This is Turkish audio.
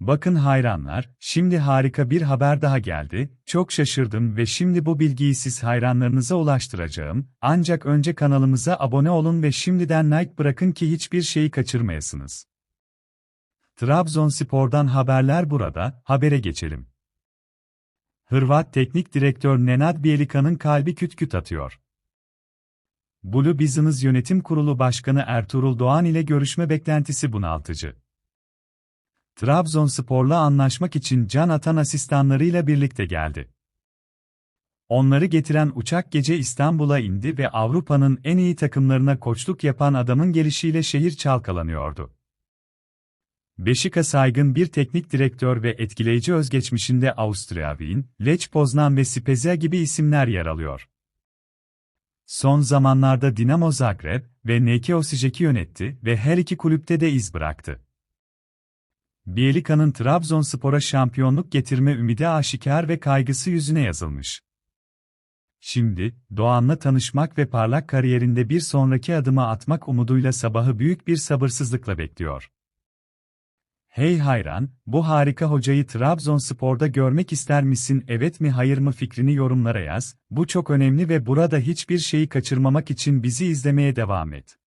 Bakın hayranlar, şimdi harika bir haber daha geldi, çok şaşırdım ve şimdi bu bilgiyi siz hayranlarınıza ulaştıracağım, ancak önce kanalımıza abone olun ve şimdiden like bırakın ki hiçbir şeyi kaçırmayasınız. Trabzonspor'dan haberler burada, habere geçelim. Hırvat Teknik Direktör Nenad Bielika'nın kalbi küt küt atıyor. Blue Business Yönetim Kurulu Başkanı Ertuğrul Doğan ile görüşme beklentisi bunaltıcı. Trabzonspor'la anlaşmak için can atan asistanlarıyla birlikte geldi. Onları getiren uçak gece İstanbul'a indi ve Avrupa'nın en iyi takımlarına koçluk yapan adamın gelişiyle şehir çalkalanıyordu. Beşik'a saygın bir teknik direktör ve etkileyici özgeçmişinde Avusturya Wien, Lech Poznan ve Spezia gibi isimler yer alıyor. Son zamanlarda Dinamo Zagreb ve NK Osijek'i yönetti ve her iki kulüpte de iz bıraktı. Bielika'nın Trabzonspor'a şampiyonluk getirme ümidi aşikar ve kaygısı yüzüne yazılmış. Şimdi, Doğan'la tanışmak ve parlak kariyerinde bir sonraki adımı atmak umuduyla sabahı büyük bir sabırsızlıkla bekliyor. Hey hayran, bu harika hocayı Trabzonspor'da görmek ister misin evet mi hayır mı fikrini yorumlara yaz, bu çok önemli ve burada hiçbir şeyi kaçırmamak için bizi izlemeye devam et.